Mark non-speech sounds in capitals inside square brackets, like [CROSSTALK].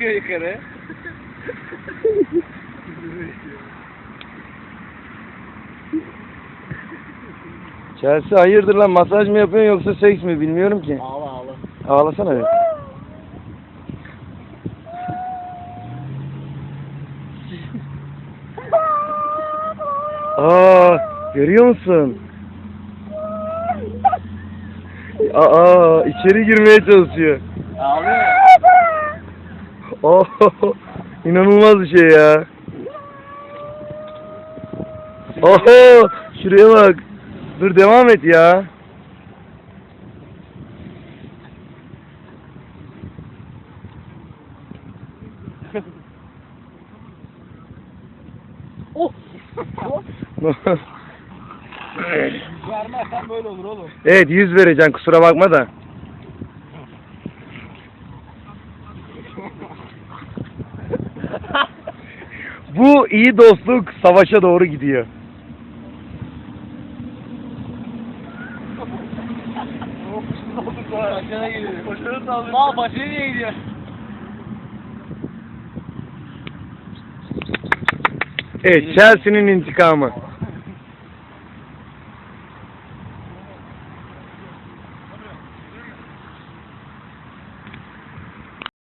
çıkıyor yukarı. Chelsea hayırdır lan masaj mı yapıyorsun yoksa seks mi bilmiyorum ki. Ağla ağla. Ağlasana bir. [LAUGHS] Aa, görüyor musun? Aa, içeri girmeye çalışıyor. Ağlıyor. Oh, [LAUGHS] inanılmaz bir şey ya. Oho, şuraya bak. Dur devam et ya. Oh. Vermezsen böyle olur oğlum. evet yüz vereceksin kusura bakma da. Bu iyi dostluk savaşa doğru gidiyor. Başına geliyor. Başına saldırıyor. Aa başına niye gidiyor? Evet Chelsea'nin intikamı.